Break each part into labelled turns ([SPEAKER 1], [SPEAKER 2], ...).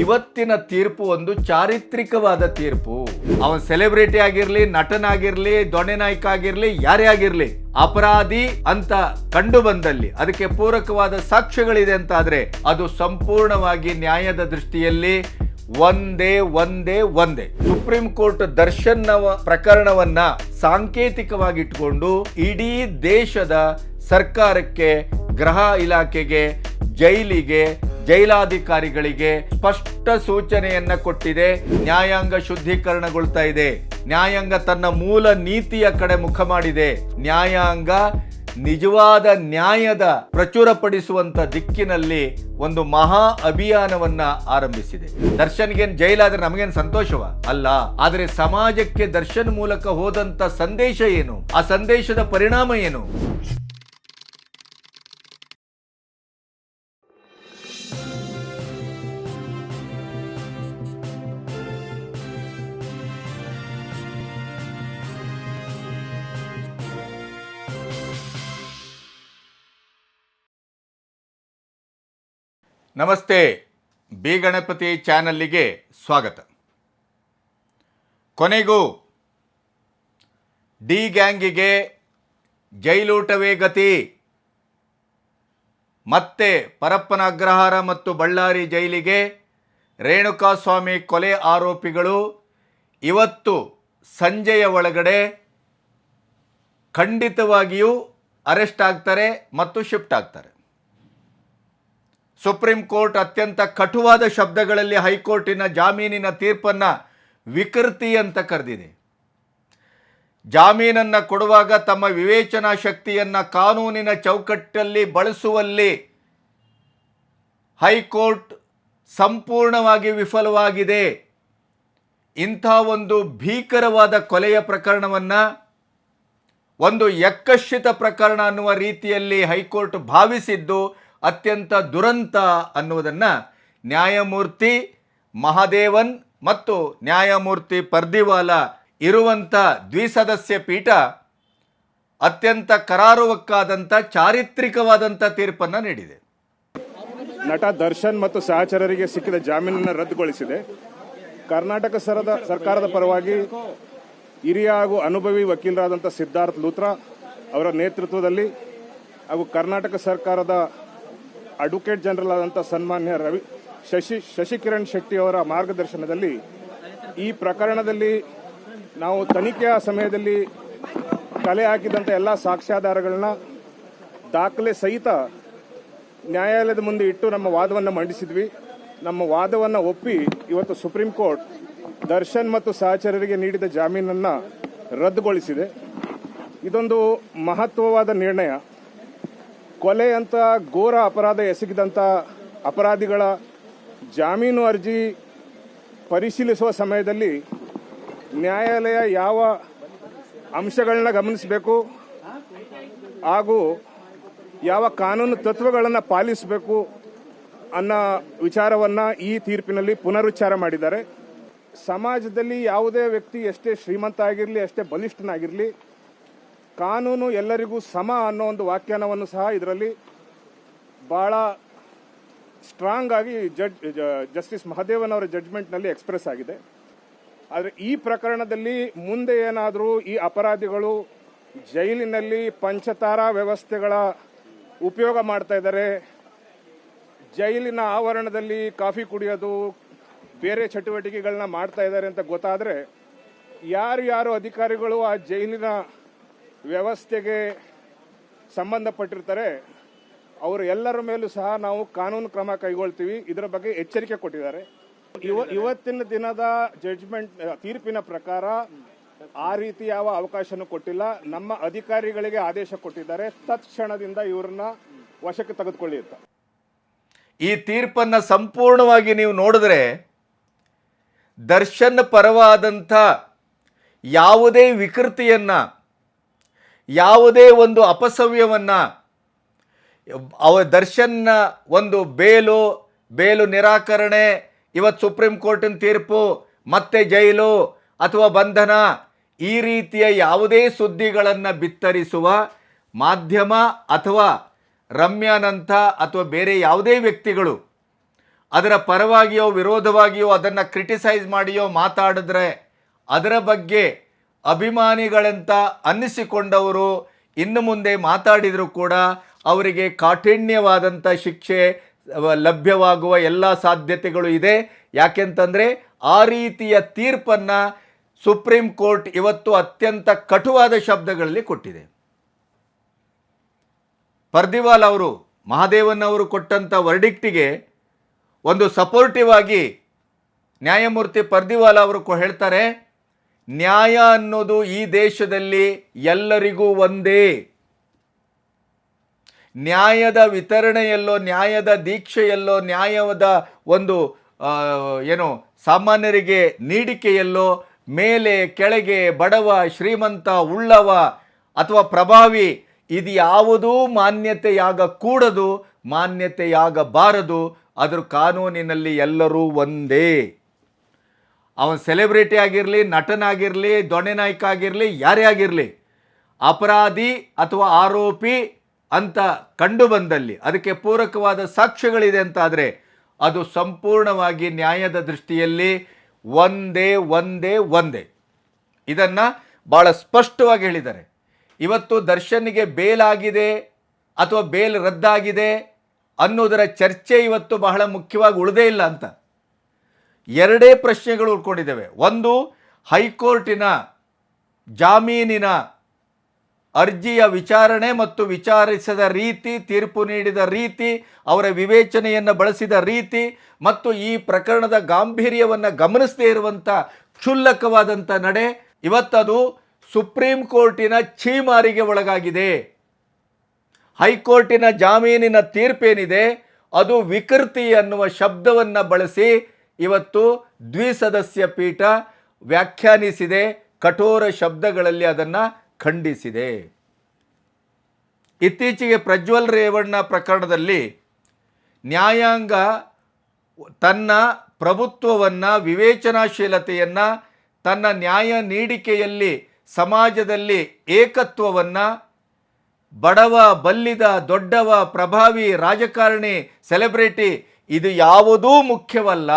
[SPEAKER 1] ಇವತ್ತಿನ ತೀರ್ಪು ಒಂದು ಚಾರಿತ್ರಿಕವಾದ ತೀರ್ಪು. ಅವನ್ ಸೆಲೆಬ್ರಿಟಿ ಆಗಿರ್ಲಿ, ನಟನಾಗಿರ್ಲಿ ದೊಣೆ ನಾಯಕ ಆಗಿರ್ಲಿ, ಯಾರೇ ಆಗಿರ್ಲಿ, ಅಪರಾಧಿ ಅಂತ ಕಂಡು ಬಂದಲ್ಲಿ, ಅದಕ್ಕೆ ಪೂರಕವಾದ ಸಾಕ್ಷ್ಯಗಳಿದೆ ಅಂತ ಆದ್ರೆ ಅದು ಸಂಪೂರ್ಣವಾಗಿ ನ್ಯಾಯದ ದೃಷ್ಟಿಯಲ್ಲಿ ಒಂದೇ ಒಂದೇ ಒಂದೇ. ಸುಪ್ರೀಂ ಕೋರ್ಟ್ ದರ್ಶನ್ ಪ್ರಕರಣವನ್ನ ಸಾಂಕೇತಿಕವಾಗಿ ಇಟ್ಕೊಂಡು ಇಡೀ ದೇಶದ ಸರ್ಕಾರಕ್ಕೆ ಗೃಹ ಇಲಾಖೆಗೆ, ಜೈಲಿಗೆ ಜೈಲಾಧಿಕಾರಿಗಳಿಗೆ ಸ್ಪಷ್ಟ ಸೂಚನೆಯನ್ನ ಕೊಟ್ಟಿದೆ. ನ್ಯಾಯಾಂಗ ಶುದ್ಧೀಕರಣಗೊಳ್ತಾ ಇದೆ. ನ್ಯಾಯಾಂಗ ತನ್ನ ಮೂಲ ನೀತಿಯ ಕಡೆ ಮುಖ ಮಾಡಿದೆ. ನ್ಯಾಯಾಂಗ ನಿಜವಾದ ನ್ಯಾಯದ ಪ್ರಚುರಪಡಿಸುವಂತ ದಿಕ್ಕಿನಲ್ಲಿ ಒಂದು ಮಹಾ ಅಭಿಯಾನವನ್ನ ಆರಂಭಿಸಿದೆ. ದರ್ಶನ್ಗೇನ್ ಜೈಲಾದ್ರೆ ನಮಗೇನ್ ಸಂತೋಷವ? ಅಲ್ಲ. ಆದರೆ ಸಮಾಜಕ್ಕೆ ದರ್ಶನ್ ಮೂಲಕ ಹೋದಂತ ಸಂದೇಶ ಏನು? ಆ ಸಂದೇಶದ ಪರಿಣಾಮ ಏನು? ನಮಸ್ತೆ, ಬಿ ಗಣಪತಿ ಚಾನಲ್ಲಿಗೆ ಸ್ವಾಗತ. ಕೊನೆಗೂ, ಡಿ ಗ್ಯಾಂಗಿಗೆ ಜೈಲೂಟವೇ ಗತಿ. ಮತ್ತೆ ಪರಪ್ಪನ ಅಗ್ರಹಾರ ಮತ್ತು ಬಳ್ಳಾರಿ ಜೈಲಿಗೆ ರೇಣುಕಾಸ್ವಾಮಿ ಕೊಲೆ ಆರೋಪಿಗಳು ಇವತ್ತು ಸಂಜೆಯ ಒಳಗಡೆ ಖಂಡಿತವಾಗಿಯೂ ಅರೆಸ್ಟ್ ಆಗ್ತಾರೆ ಮತ್ತು ಶಿಫ್ಟ್ ಆಗ್ತಾರೆ. ಸುಪ್ರೀಂ ಕೋರ್ಟ್ ಅತ್ಯಂತ ಕಟುವಾದ ಶಬ್ದಗಳಲ್ಲಿ ಹೈಕೋರ್ಟಿನ ಜಾಮೀನಿನ ತೀರ್ಪನ್ನ ವಿಕೃತಿ ಅಂತ ಕರೆದಿದೆ. ಜಾಮೀನನ್ನು ಕೊಡುವಾಗ ತಮ್ಮ ವಿವೇಚನಾ ಶಕ್ತಿಯನ್ನ ಕಾನೂನಿನ ಚೌಕಟ್ಟಲ್ಲಿ ಬಳಸುವಲ್ಲಿ ಹೈಕೋರ್ಟ್ ಸಂಪೂರ್ಣವಾಗಿ ವಿಫಲವಾಗಿದೆ. ಇಂಥ ಒಂದು ಭೀಕರವಾದ ಕೊಲೆಯ ಪ್ರಕರಣವನ್ನು, ಒಂದು ಯಕ್ಕಶ್ಚಿತ ಪ್ರಕರಣ ಅನ್ನುವ ರೀತಿಯಲ್ಲಿ ಹೈಕೋರ್ಟ್ ಭಾವಿಸಿದ್ದು ಅತ್ಯಂತ ದುರಂತ ಅನ್ನುವುದನ್ನು ನ್ಯಾಯಮೂರ್ತಿ ಮಹಾದೇವನ್ ಮತ್ತು ನ್ಯಾಯಮೂರ್ತಿ ಪರ್ದಿವಾಲ ಇರುವಂಥ ದ್ವಿಸದಸ್ಯ ಪೀಠ ಅತ್ಯಂತ ಕರಾರುವಕ್ಕಾದಂಥ ಚಾರಿತ್ರಿಕವಾದಂಥ ತೀರ್ಪನ್ನು ನೀಡಿದೆ.
[SPEAKER 2] ನಟ ದರ್ಶನ್ ಮತ್ತು ಸಹಚರರಿಗೆ ಸಿಕ್ಕಿದ ಜಾಮೀನನ್ನು ರದ್ದುಗೊಳಿಸಿದೆ. ಕರ್ನಾಟಕ ಸರದ ಸರ್ಕಾರದ ಪರವಾಗಿ ಹಿರಿಯ ಹಾಗೂ ಅನುಭವಿ ವಕೀಲರಾದಂಥ ಸಿದ್ಧಾರ್ಥ್ ಲೂತ್ರಾ ಅವರ ನೇತೃತ್ವದಲ್ಲಿ ಹಾಗೂ ಕರ್ನಾಟಕ ಸರ್ಕಾರದ ಅಡ್ವೊಕೇಟ್ ಜನರಲ್ ಆದಂಥ ಸನ್ಮಾನ್ಯ ರವಿ ಶಶಿ ಶಶಿಕಿರಣ್ ಶೆಟ್ಟಿ ಅವರ ಮಾರ್ಗದರ್ಶನದಲ್ಲಿ ಈ ಪ್ರಕರಣದಲ್ಲಿ ನಾವು ತನಿಖೆಯ ಸಮಯದಲ್ಲಿ ಕಲೆ ಹಾಕಿದಂಥ ಎಲ್ಲ ಸಾಕ್ಷ್ಯಾಧಾರಗಳನ್ನ ದಾಖಲೆ ಸಹಿತ ನ್ಯಾಯಾಲಯದ ಮುಂದೆ ಇಟ್ಟು ನಮ್ಮ ವಾದವನ್ನು ಮಂಡಿಸಿದ್ವಿ. ನಮ್ಮ ವಾದವನ್ನು ಒಪ್ಪಿ ಇವತ್ತು ಸುಪ್ರೀಂ ಕೋರ್ಟ್ ದರ್ಶನ್ ಮತ್ತು ಸಹಚರರಿಗೆ ನೀಡಿದ ಜಾಮೀನನ್ನು ರದ್ದುಗೊಳಿಸಿದೆ. ಇದೊಂದು ಮಹತ್ವವಾದ ನಿರ್ಣಯ. ಕೊಲೆ ಅಂತ ಘೋರ ಅಪರಾಧ ಎಸಗಿದಂಥ ಅಪರಾಧಿಗಳ ಜಾಮೀನು ಅರ್ಜಿ ಪರಿಶೀಲಿಸುವ ಸಮಯದಲ್ಲಿ ನ್ಯಾಯಾಲಯ ಯಾವ ಅಂಶಗಳನ್ನ ಗಮನಿಸಬೇಕು ಹಾಗೂ ಯಾವ ಕಾನೂನು ತತ್ವಗಳನ್ನು ಪಾಲಿಸಬೇಕು ಅನ್ನೋ ವಿಚಾರವನ್ನ ಈ ತೀರ್ಪಿನಲ್ಲಿ ಪುನರುಚ್ಚಾರ ಮಾಡಿದ್ದಾರೆ. ಸಮಾಜದಲ್ಲಿ ಯಾವುದೇ ವ್ಯಕ್ತಿ ಎಷ್ಟೇ ಶ್ರೀಮಂತ ಆಗಿರಲಿ, ಎಷ್ಟೇ ಬಲಿಷ್ಠನಾಗಿರಲಿ ಕಾನೂನು ಎಲ್ಲರಿಗೂ ಸಮ ಅನ್ನೋ ಒಂದು ವ್ಯಾಖ್ಯಾನವನ್ನು ಸಹ ಇದರಲ್ಲಿ ಬಹಳ ಸ್ಟ್ರಾಂಗ್ ಆಗಿ ಜಡ್ಜ್ ಜಸ್ಟಿಸ್ ಮಹದೇವನ್ ಅವರ ಜಡ್ಜ್ಮೆಂಟ್ನಲ್ಲಿ ಎಕ್ಸ್ಪ್ರೆಸ್ ಆಗಿದೆ. ಆದರೆ ಈ ಪ್ರಕರಣದಲ್ಲಿ ಮುಂದೆ ಏನಾದರೂ ಈ ಅಪರಾಧಿಗಳು ಜೈಲಿನಲ್ಲಿ ಪಂಚತಾರಾ ವ್ಯವಸ್ಥೆಗಳ ಉಪಯೋಗ ಮಾಡ್ತಾ ಇದ್ದಾರೆ, ಜೈಲಿನ ಆವರಣದಲ್ಲಿ ಕಾಫಿ ಕುಡಿಯೋದು, ಬೇರೆ ಚಟುವಟಿಕೆಗಳನ್ನ ಮಾಡ್ತಾ ಇದ್ದಾರೆ ಅಂತ ಗೊತ್ತಾದರೆ ಯಾರು ಯಾರು ಅಧಿಕಾರಿಗಳು ಆ ಜೈಲಿನ ವ್ಯವಸ್ಥೆಗೆ ಸಂಬಂಧಪಟ್ಟಿರ್ತಾರೆ. ಅವರು ಎಲ್ಲರ ಮೇಲೂ ಸಹ ನಾವು ಕಾನೂನು ಕ್ರಮ ಕೈಗೊಳ್ತೀವಿ. ಇದರ ಬಗ್ಗೆ ಎಚ್ಚರಿಕೆ ಕೊಟ್ಟಿದ್ದಾರೆ. ಇವ- ಇವತ್ತಿನ ದಿನದ ಜಡ್ಜ್ಮೆಂಟ್ ತೀರ್ಪಿನ ಪ್ರಕಾರ ಆ ರೀತಿ ಯಾವ ಅವಕಾಶನೂ ಕೊಟ್ಟಿಲ್ಲ. ನಮ್ಮ ಅಧಿಕಾರಿಗಳಿಗೆ ಆದೇಶ ಕೊಟ್ಟಿದ್ದಾರೆ. ತತ್ಕ್ಷಣದಿಂದ ಇವರನ್ನ ವಶಕ್ಕೆ ತೆಗೆದುಕೊಳ್ಳಿ ಅಂತ
[SPEAKER 1] ಈ ತೀರ್ಪನ್ನು ಸಂಪೂರ್ಣವಾಗಿ ನೀವು ನೋಡಿದ್ರೆ ದರ್ಶನ್ ಪರವಾದಂಥ ಯಾವುದೇ ವಿಕೃತಿಯನ್ನು ಯಾವುದೇ ಒಂದು ಅಪಸವ್ಯವನ್ನು, ಅವ ದರ್ಶನ್ನ ಒಂದು ಬೇಲು ಬೇಲು ನಿರಾಕರಣೆ, ಇವತ್ತು ಸುಪ್ರೀಂ ಕೋರ್ಟಿನ ತೀರ್ಪು, ಮತ್ತೆ ಜೈಲು ಅಥವಾ ಬಂಧನ, ಈ ರೀತಿಯ ಯಾವುದೇ ಸುದ್ದಿಗಳನ್ನು ಬಿತ್ತರಿಸುವ ಮಾಧ್ಯಮ ಅಥವಾ ರಮ್ಯಾನಂಥ ಅಥವಾ ಬೇರೆ ಯಾವುದೇ ವ್ಯಕ್ತಿಗಳು ಅದರ ಪರವಾಗಿಯೋ, ವಿರೋಧವಾಗಿಯೋ ಅದನ್ನು ಕ್ರಿಟಿಸೈಸ್ ಮಾಡಿಯೋ ಮಾತಾಡಿದ್ರೆ ಅದರ ಬಗ್ಗೆ ಅಭಿಮಾನಿಗಳಂತ ಅನ್ನಿಸಿಕೊಂಡವರು ಇನ್ನು ಮುಂದೆ ಮಾತಾಡಿದರೂ ಕೂಡ ಅವರಿಗೆ ಕಾಠಿಣ್ಯವಾದಂಥ ಶಿಕ್ಷೆ ಲಭ್ಯವಾಗುವ ಎಲ್ಲ ಸಾಧ್ಯತೆಗಳು ಇದೆ. ಯಾಕೆಂತಂದರೆ ಆ ರೀತಿಯ ತೀರ್ಪನ್ನು ಸುಪ್ರೀಂ ಕೋರ್ಟ್ ಇವತ್ತು ಅತ್ಯಂತ ಕಟುವಾದ ಶಬ್ದಗಳಲ್ಲಿ ಕೊಟ್ಟಿದೆ. ಪರ್ದಿವಾಲ್ ಅವರು, ಮಹಾದೇವನ್ ಅವರು ಕೊಟ್ಟಂಥ ವರ್ಡಿಕ್ಟಿಗೆ ಒಂದು ಸಪೋರ್ಟಿವ್ ಆಗಿ ನ್ಯಾಯಮೂರ್ತಿ ಪರ್ದಿವಾಲ್ ಅವರು ಹೇಳ್ತಾರೆ ನ್ಯಾಯ ಅನ್ನೋದು ಈ ದೇಶದಲ್ಲಿ ಎಲ್ಲರಿಗೂ ಒಂದೇ. ನ್ಯಾಯದ ವಿತರಣೆಯಲ್ಲೋ, ನ್ಯಾಯದ ದೀಕ್ಷೆಯಲ್ಲೋ, ನ್ಯಾಯದ ಒಂದು ಏನು ಸಾಮಾನ್ಯರಿಗೆ ನೀಡಿಕೆಯಲ್ಲೋ, ಮೇಲೆ, ಕೆಳಗೆ, ಬಡವ, ಶ್ರೀಮಂತ, ಉಳ್ಳವ ಅಥವಾ ಪ್ರಭಾವಿ ಇದು ಯಾವುದೂ ಮಾನ್ಯತೆಯಾಗಕೂಡದು, ಮಾನ್ಯತೆಯಾಗಬಾರದು. ಅದರ ಕಾನೂನಿನಲ್ಲಿ ಎಲ್ಲರೂ ಒಂದೇ. ಅವನು ಸೆಲೆಬ್ರಿಟಿ ಆಗಿರಲಿ, ನಟನಾಗಿರಲಿ, ದೊಣ್ಣೆ ನಾಯಕ ಆಗಿರಲಿ, ಯಾರೇ ಆಗಿರಲಿ, ಅಪರಾಧಿ ಅಥವಾ ಆರೋಪಿ ಅಂತ ಕಂಡು ಬಂದಲ್ಲಿ ಅದಕ್ಕೆ ಪೂರಕವಾದ ಸಾಕ್ಷ್ಯಗಳಿದೆ ಅಂತಾದರೆ, ಅದು ಸಂಪೂರ್ಣವಾಗಿ ನ್ಯಾಯದ ದೃಷ್ಟಿಯಲ್ಲಿ ಒಂದೇ ಒಂದೇ ಒಂದೇ. ಇದನ್ನು ಭಾಳ ಸ್ಪಷ್ಟವಾಗಿ ಹೇಳಿದ್ದಾರೆ. ಇವತ್ತು ದರ್ಶನ್ಗೆ ಬೇಲ್ ಆಗಿದೆ ಅಥವಾ ಬೇಲ್ ರದ್ದಾಗಿದೆ ಅನ್ನೋದರ ಚರ್ಚೆ ಇವತ್ತು ಬಹಳ ಮುಖ್ಯವಾಗಿ ಉಳಿದೇ ಇಲ್ಲ ಅಂತ. ಎರಡೇ ಪ್ರಶ್ನೆಗಳು ಉಳ್ಕೊಂಡಿದ್ದಾವೆ. ಒಂದು, ಹೈಕೋರ್ಟಿನ ಜಾಮೀನಿನ ಅರ್ಜಿಯ ವಿಚಾರಣೆ ಮತ್ತು ವಿಚಾರಿಸಿದ ರೀತಿ, ತೀರ್ಪು ನೀಡಿದ ರೀತಿ, ಅವರ ವಿವೇಚನೆಯನ್ನು ಬಳಸಿದ ರೀತಿ ಮತ್ತು ಈ ಪ್ರಕರಣದ ಗಾಂಭೀರ್ಯವನ್ನು ಗಮನಿಸದೇ ಇರುವಂಥ ಕ್ಷುಲ್ಲಕವಾದಂಥ ನಡೆ ಇವತ್ತದು ಸುಪ್ರೀಂ ಕೋರ್ಟಿನ ಛೀಮಾರಿಗೆ ಒಳಗಾಗಿದೆ. ಹೈಕೋರ್ಟಿನ ಜಾಮೀನಿನ ತೀರ್ಪೇನಿದೆ, ಅದು ವಿಕೃತಿ ಅನ್ನುವ ಶಬ್ದವನ್ನು ಬಳಸಿ ಇವತ್ತು ದ್ವಿಸದಸ್ಯ ಪೀಠ ವ್ಯಾಖ್ಯಾನಿಸಿದೆ, ಕಠೋರ ಶಬ್ದಗಳಲ್ಲಿ ಅದನ್ನು ಖಂಡಿಸಿದೆ. ಇತ್ತೀಚೆಗೆ ಪ್ರಜ್ವಲ್ ರೇವಣ್ಣ ಪ್ರಕರಣದಲ್ಲಿ ನ್ಯಾಯಾಂಗ ತನ್ನ ಪ್ರಭುತ್ವವನ್ನು, ವಿವೇಚನಾಶೀಲತೆಯನ್ನು, ತನ್ನ ನ್ಯಾಯ ನೀಡಿಕೆಯಲ್ಲಿ ಸಮಾಜದಲ್ಲಿ ಏಕತ್ವವನ್ನು, ಬಡವ, ಬಲ್ಲಿದ, ದೊಡ್ಡವ, ಪ್ರಭಾವಿ, ರಾಜಕಾರಣಿ, ಸೆಲೆಬ್ರಿಟಿ, ಇದು ಯಾವುದೂ ಮುಖ್ಯವಲ್ಲ.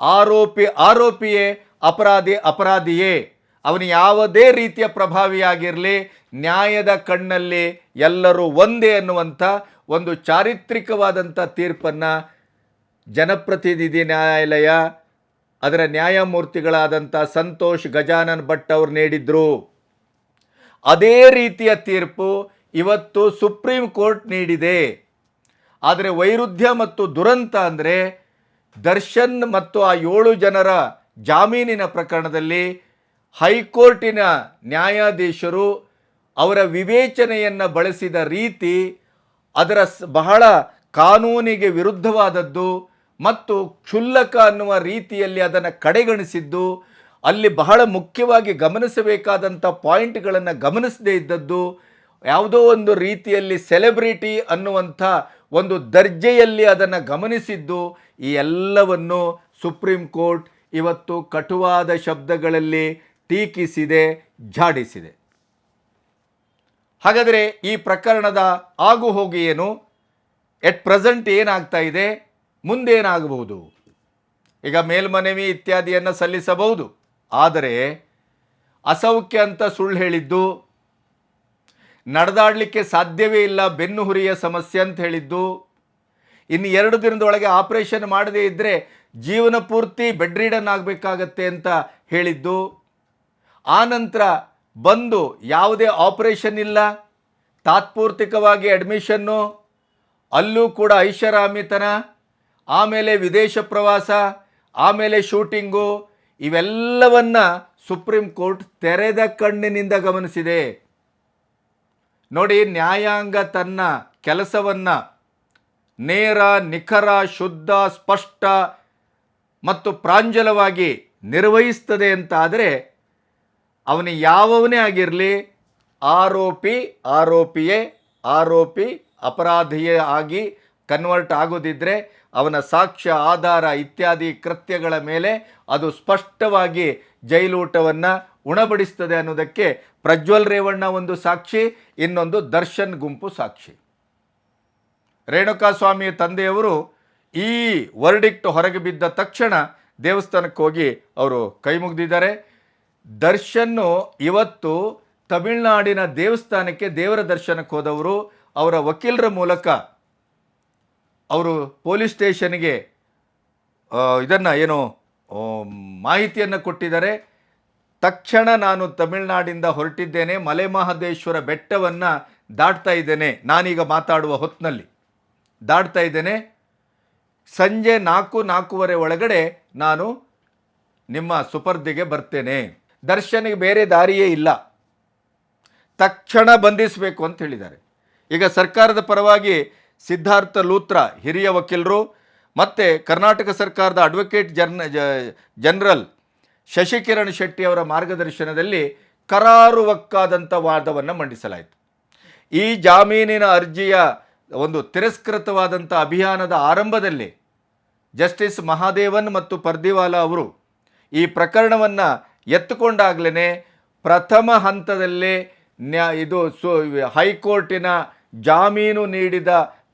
[SPEAKER 1] ಆರೋಪಿ, ಆರೋಪಿಯೇ, ಅಪರಾಧಿ, ಅಪರಾಧಿಯೇ. ಅವನು ಯಾವುದೇ ರೀತಿಯ ಪ್ರಭಾವಿಯಾಗಿರಲಿ, ನ್ಯಾಯದ ಕಣ್ಣಲ್ಲಿ ಎಲ್ಲರೂ ಒಂದೇ ಅನ್ನುವಂಥ ಒಂದು ಚಾರಿತ್ರಿಕವಾದಂಥ ತೀರ್ಪನ್ನು ಜನಪ್ರತಿನಿಧಿ ನ್ಯಾಯಾಲಯ, ಅದರ ನ್ಯಾಯಮೂರ್ತಿಗಳಾದಂಥ ಸಂತೋಷ್ ಗಜಾನನ್ ಭಟ್ ಅವರು ನೀಡಿದ್ರು. ಅದೇ ರೀತಿಯ ತೀರ್ಪು ಇವತ್ತು ಸುಪ್ರೀಂ ಕೋರ್ಟ್ ನೀಡಿದೆ. ಆದರೆ ವೈರುಧ್ಯ ಮತ್ತು ದುರಂತ ಅಂದರೆ ದರ್ಶನ್ ಮತ್ತು ಆ ಏಳು ಜನರ ಜಾಮೀನಿನ ಪ್ರಕರಣದಲ್ಲಿ ಹೈಕೋರ್ಟಿನ ನ್ಯಾಯಾಧೀಶರು ಅವರ ವಿವೇಚನೆಯನ್ನು ಬಳಸಿದ ರೀತಿ ಅದರ ಬಹಳ ಕಾನೂನಿಗೆ ವಿರುದ್ಧವಾದದ್ದು ಮತ್ತು ಕ್ಷುಲ್ಲಕ ಅನ್ನುವ ರೀತಿಯಲ್ಲಿ ಅದನ್ನು ಕಡೆಗಣಿಸಿದ್ದು, ಅಲ್ಲಿ ಬಹಳ ಮುಖ್ಯವಾಗಿ ಗಮನಿಸಬೇಕಾದಂಥ ಪಾಯಿಂಟ್ಗಳನ್ನು ಗಮನಿಸದೇ ಇದ್ದದ್ದು ಯಾವುದೋ ಒಂದು ರೀತಿಯಲ್ಲಿ ಸೆಲೆಬ್ರಿಟಿ ಅನ್ನುವಂಥ ಒಂದು ದರ್ಜೆಯಲ್ಲಿ ಅದನ್ನು ಗಮನಿಸಿದ್ದು ಈ ಎಲ್ಲವನ್ನು ಸುಪ್ರೀಂ ಕೋರ್ಟ್ ಇವತ್ತು ಕಟುವಾದ ಶಬ್ದಗಳಲ್ಲಿ ಟೀಕಿಸಿದೆ, ಝಾಡಿಸಿದೆ. ಹಾಗಾದರೆ ಈ ಪ್ರಕರಣದ ಆಗುಹೋಗಿ ಏನು? ಎಟ್ ಪ್ರೆಸೆಂಟ್ ಏನಾಗ್ತಾ ಇದೆ? ಮುಂದೇನಾಗಬಹುದು ಈಗ ಮೇಲ್ಮನವಿ ಇತ್ಯಾದಿಯನ್ನು ಸಲ್ಲಿಸಬಹುದು. ಆದರೆ ಅಸೌಖ್ಯ ಅಂತ ಸುಳ್ಳು ಹೇಳಿದ್ದು ನಡೆದಾಡಲಿಕ್ಕೆ ಸಾಧ್ಯವೇ ಇಲ್ಲ ಬೆನ್ನು ಹುರಿಯ ಸಮಸ್ಯೆ ಅಂತ ಹೇಳಿದ್ದು, ಇನ್ನು ಎರಡು ದಿನದೊಳಗೆ ಆಪರೇಷನ್ ಮಾಡದೇ ಇದ್ದರೆ ಜೀವನ ಪೂರ್ತಿ ಬೆಡ್ ರೀಡನ್ ಆಗಬೇಕಾಗತ್ತೆ ಅಂತ ಹೇಳಿದ್ದು, ಆ ನಂತರ ಬಂದು ಯಾವುದೇ ಆಪರೇಷನ್ ಇಲ್ಲ, ತಾತ್ಪೂರ್ತಿಕವಾಗಿ ಅಡ್ಮಿಷನ್ನು, ಅಲ್ಲೂ ಕೂಡ ಐಷಾರಾಮಿತನ, ಆಮೇಲೆ ವಿದೇಶ ಪ್ರವಾಸ, ಆಮೇಲೆ ಶೂಟಿಂಗು, ಇವೆಲ್ಲವನ್ನು ಸುಪ್ರೀಂ ಕೋರ್ಟ್ ತೆರೆದ ಕಣ್ಣಿನಿಂದ ಗಮನಿಸಿದೆ. ನೋಡಿ, ನ್ಯಾಯಾಂಗ ತನ್ನ ಕೆಲಸವನ್ನು ನೇರ, ನಿಖರ, ಶುದ್ಧ, ಸ್ಪಷ್ಟ ಮತ್ತು ಪ್ರಾಂಜಲವಾಗಿ ನಿರ್ವಹಿಸ್ತದೆ ಅಂತ ಆದರೆ ಅವನು ಯಾವವನೇ ಆಗಿರಲಿ, ಆರೋಪಿ, ಆರೋಪಿಯೇ, ಆರೋಪಿ, ಅಪರಾಧಿಯೇ ಆಗಿ ಕನ್ವರ್ಟ್ ಆಗೋದಿದ್ದರೆ ಅವನ ಸಾಕ್ಷ್ಯ, ಆಧಾರ ಇತ್ಯಾದಿ ಕೃತ್ಯಗಳ ಮೇಲೆ ಅದು ಸ್ಪಷ್ಟವಾಗಿ ಜೈಲೂಟವನ್ನು ಉಣಬಡಿಸ್ತದೆ ಅನ್ನೋದಕ್ಕೆ ಪ್ರಜ್ವಲ್ ರೇವಣ್ಣ ಒಂದು ಸಾಕ್ಷಿ, ಇನ್ನೊಂದು ದರ್ಶನ್ ಗುಂಪು ಸಾಕ್ಷಿ. ರೇಣುಕಾಸ್ವಾಮಿ ತಂದೆಯವರು ಈ ವರ್ಡಿಕ್ಟ್ ಹೊರಗೆ ಬಿದ್ದ ತಕ್ಷಣ ದೇವಸ್ಥಾನಕ್ಕೆ ಹೋಗಿ ಅವರು ಕೈ ಮುಗಿದಿದ್ದಾರೆ. ದರ್ಶನ್ನು ಇವತ್ತು ತಮಿಳುನಾಡಿನ ದೇವಸ್ಥಾನಕ್ಕೆ ದೇವರ ದರ್ಶನಕ್ಕೆ ಹೋದವರು ಅವರ ವಕೀಲರ ಮೂಲಕ ಅವರು ಪೊಲೀಸ್ ಸ್ಟೇಷನ್ಗೆ ಇದನ್ನು ಏನು ಮಾಹಿತಿಯನ್ನು ಕೊಟ್ಟಿದ್ದಾರೆ. ತಕ್ಷಣ ನಾನು ತಮಿಳುನಾಡಿಂದ ಹೊರಟಿದ್ದೇನೆ ಮಲೆ ಮಹದೇಶ್ವರ ಬೆಟ್ಟವನ್ನು ದಾಟ್ತಾ ಇದ್ದೇನೆ. ನಾನೀಗ ಮಾತಾಡುವ ಹೊತ್ತಿನಲ್ಲಿ ದಾಟ್ತಾ ಇದ್ದೇನೆ. ಸಂಜೆ ನಾಲ್ಕು, ನಾಲ್ಕೂವರೆ ಒಳಗಡೆ ನಾನು ನಿಮ್ಮ ಸುಪರ್ದಿಗೆ ಬರ್ತೇನೆ. ದರ್ಶನಿಗೆ ಬೇರೆ ದಾರಿಯೇ ಇಲ್ಲ. ತಕ್ಷಣ ಬಂಧಿಸಬೇಕು ಅಂತ ಹೇಳಿದ್ದಾರೆ. ಈಗ ಸರ್ಕಾರದ ಪರವಾಗಿ ಸಿದ್ಧಾರ್ಥ ಲೂತ್ರ ಹಿರಿಯ ವಕೀಲರು ಮತ್ತು ಕರ್ನಾಟಕ ಸರ್ಕಾರದ ಅಡ್ವೊಕೇಟ್ ಜರ್ನ ಜನರಲ್ ಶಶಿಕಿರಣ್ ಶೆಟ್ಟಿ ಅವರ ಮಾರ್ಗದರ್ಶನದಲ್ಲಿ ಕರಾರುವಕ್ಕಾದಂಥ ವಾದವನ್ನು ಮಂಡಿಸಲಾಯಿತು. ಈ ಜಾಮೀನಿನ ಅರ್ಜಿಯ ಒಂದು ತಿರಸ್ಕೃತವಾದಂಥ ಅಭಿಯಾನದ ಆರಂಭದಲ್ಲಿ ಜಸ್ಟಿಸ್ ಮಹಾದೇವನ್ ಮತ್ತು ಪರ್ದಿವಾಲಾ ಅವರು ಈ ಪ್ರಕರಣವನ್ನು ಎತ್ತುಕೊಂಡಾಗಲೇ ಪ್ರಥಮ ಹಂತದಲ್ಲೇ ನ್ಯಾ ಇದು ಸು ಹೈಕೋರ್ಟಿನ ಜಾಮೀನು ನೀಡಿದ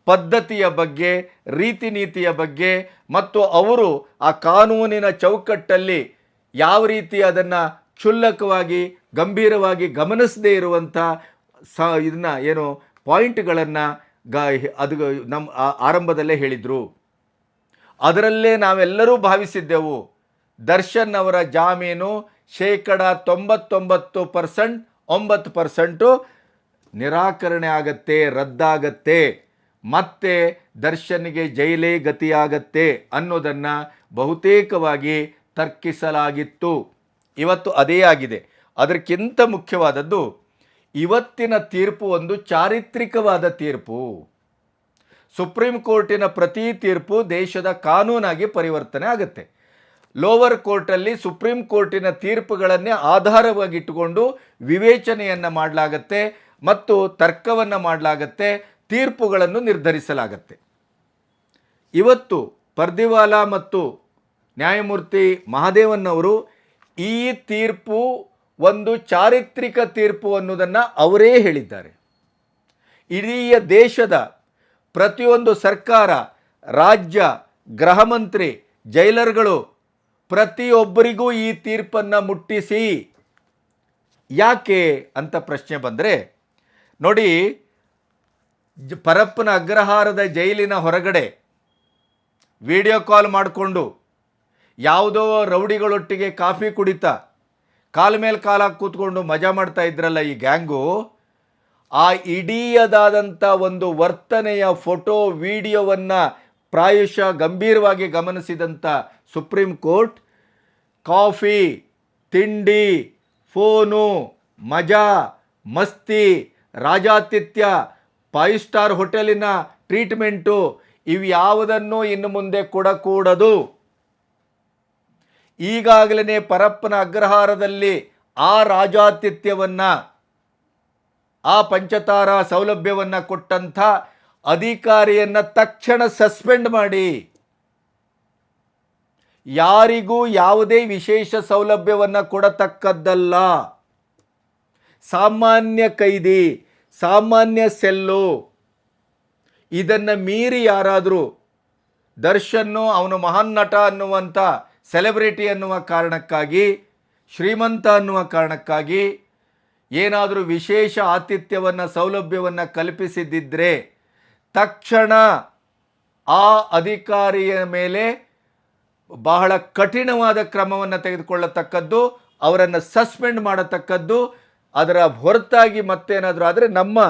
[SPEAKER 1] ಪದ್ಧತಿಯ ಬಗ್ಗೆ ರೀತಿ ನೀತಿಯ ಬಗ್ಗೆ ಮತ್ತು ಅವರು ಆ ಕಾನೂನಿನ ಚೌಕಟ್ಟಲ್ಲಿ ಯಾವ ರೀತಿ ಅದನ್ನು ಕ್ಷುಲ್ಲಕವಾಗಿ, ಗಂಭೀರವಾಗಿ ಗಮನಿಸದೇ ಇರುವಂಥ ಸ, ಇದನ್ನ ಏನು, ಪಾಯಿಂಟ್ಗಳನ್ನು ಗ, ಅದು ನಮ್ಮ ಆರಂಭದಲ್ಲೇ ಹೇಳಿದರು. ಅದರಲ್ಲೇ ನಾವೆಲ್ಲರೂ ಭಾವಿಸಿದ್ದೆವು, ದರ್ಶನ್ ಅವರ ಜಾಮೀನು ಶೇಕಡ ತೊಂಬತ್ತೊಂಬತ್ತು ಪರ್ಸೆಂಟ್, ಒಂಬತ್ತು ಪರ್ಸೆಂಟು ನಿರಾಕರಣೆ ಆಗತ್ತೆ, ರದ್ದಾಗತ್ತೆ, ಮತ್ತೆ ದರ್ಶನ್ಗೆ ಜೈಲೇ ಗತಿಯಾಗತ್ತೆ ಅನ್ನೋದನ್ನು ಬಹುತೇಕವಾಗಿ ತರ್ಕಿಸಲಾಗಿತ್ತು. ಇವತ್ತು ಅದೇ ಆಗಿದೆ. ಅದಕ್ಕಿಂತ ಮುಖ್ಯವಾದದ್ದು, ಇವತ್ತಿನ ತೀರ್ಪು ಒಂದು ಚಾರಿತ್ರಿಕವಾದ ತೀರ್ಪು. ಸುಪ್ರೀಂ ಕೋರ್ಟಿನ ಪ್ರತಿ ತೀರ್ಪು ದೇಶದ ಕಾನೂನಾಗಿ ಪರಿವರ್ತನೆ ಆಗುತ್ತೆ. ಲೋವರ್ ಕೋರ್ಟಲ್ಲಿ ಸುಪ್ರೀಂ ಕೋರ್ಟಿನ ತೀರ್ಪುಗಳನ್ನೇ ಆಧಾರವಾಗಿಟ್ಟುಕೊಂಡು ವಿವೇಚನೆಯನ್ನು ಮಾಡಲಾಗತ್ತೆ ಮತ್ತು ತರ್ಕವನ್ನು ಮಾಡಲಾಗತ್ತೆ, ತೀರ್ಪುಗಳನ್ನು ನಿರ್ಧರಿಸಲಾಗತ್ತೆ. ಇವತ್ತು ಪರ್ದಿವಾಲಾ ಮತ್ತು ನ್ಯಾಯಮೂರ್ತಿ ಮಹಾದೇವನ್ ಅವರು ಈ ತೀರ್ಪು ಒಂದು ಚಾರಿತ್ರಿಕ ತೀರ್ಪು ಅನ್ನೋದನ್ನು ಅವರೇ ಹೇಳಿದ್ದಾರೆ. ಇಡೀ ದೇಶದ ಪ್ರತಿಯೊಂದು ಸರ್ಕಾರ, ರಾಜ್ಯ, ಗೃಹ ಮಂತ್ರಿ, ಜೈಲರ್ಗಳು ಪ್ರತಿಯೊಬ್ಬರಿಗೂ ಈ ತೀರ್ಪನ್ನು ಮುಟ್ಟಿಸಿ. ಯಾಕೆ ಅಂತ ಪ್ರಶ್ನೆ ಬಂದರೆ, ನೋಡಿ ಪರಪ್ಪನ ಅಗ್ರಹಾರದ ಜೈಲಿನ ಹೊರಗಡೆ ವಿಡಿಯೋ ಕಾಲ್ ಮಾಡಿಕೊಂಡು ಯಾವುದೋ ರೌಡಿಗಳೊಟ್ಟಿಗೆ ಕಾಫಿ ಕುಡಿತಾ ಕಾಲ ಮೇಲೆ ಕಾಲ ಕೂತ್ಕೊಂಡು ಮಜಾ ಮಾಡ್ತಾ ಇದ್ರಲ್ಲ ಈ ಗ್ಯಾಂಗು? ಆ ಇಡೀಯದಾದಂಥ ಒಂದು ವರ್ತನೆಯ ಫೋಟೋ, ವಿಡಿಯೋವನ್ನು ಪ್ರಾಯಶಃ ಗಂಭೀರವಾಗಿ ಗಮನಿಸಿದಂಥ ಸುಪ್ರೀಂ ಕೋರ್ಟ್, ಕಾಫಿ, ತಿಂಡಿ, ಫೋನು, ಮಜಾ, ಮಸ್ತಿ, ರಾಜಾತಿಥ್ಯ, ಫೈವ್ ಸ್ಟಾರ್ ಹೋಟೆಲಿನ ಟ್ರೀಟ್ಮೆಂಟು ಇವು ಯಾವುದನ್ನು ಇನ್ನು ಮುಂದೆ ಕೊಡಕೂಡದು. ಈಗಾಗಲೇ ಪರಪ್ಪನ ಅಗ್ರಹಾರದಲ್ಲಿ ಆ ರಾಜಾತಿಥ್ಯವನ್ನು, ಆ ಪಂಚತಾರ ಸೌಲಭ್ಯವನ್ನು ಕೊಟ್ಟಂಥ ಅಧಿಕಾರಿಯನ್ನು ತಕ್ಷಣ ಸಸ್ಪೆಂಡ್ ಮಾಡಿ. ಯಾರಿಗೂ ಯಾವುದೇ ವಿಶೇಷ ಸೌಲಭ್ಯವನ್ನು ಕೊಡತಕ್ಕದ್ದಲ್ಲ. ಸಾಮಾನ್ಯ ಕೈದಿ, ಸಾಮಾನ್ಯ ಸೆಲ್ಲು. ಇದನ್ನು ಮೀರಿ ಯಾರಾದರೂ ದರ್ಶನ್ನು, ಅವನು ಮಹಾನ್ ನಟ ಅನ್ನುವಂಥ ಸೆಲೆಬ್ರಿಟಿ ಅನ್ನುವ ಕಾರಣಕ್ಕಾಗಿ, ಶ್ರೀಮಂತ ಅನ್ನುವ ಕಾರಣಕ್ಕಾಗಿ ಏನಾದರೂ ವಿಶೇಷ ಆತಿಥ್ಯವನ್ನು, ಸೌಲಭ್ಯವನ್ನು ಕಲ್ಪಿಸಿದ್ದಿದ್ದರೆ ತಕ್ಷಣ ಆ ಅಧಿಕಾರಿಯ ಮೇಲೆ ಬಹಳ ಕಠಿಣವಾದ ಕ್ರಮವನ್ನು ತೆಗೆದುಕೊಳ್ಳತಕ್ಕದ್ದು, ಅವರನ್ನು ಸಸ್ಪೆಂಡ್ ಮಾಡತಕ್ಕದ್ದು, ಅದರ ಹೊರತಾಗಿ ಮತ್ತೇನಾದರೂ ಆದರೆ ನಮ್ಮ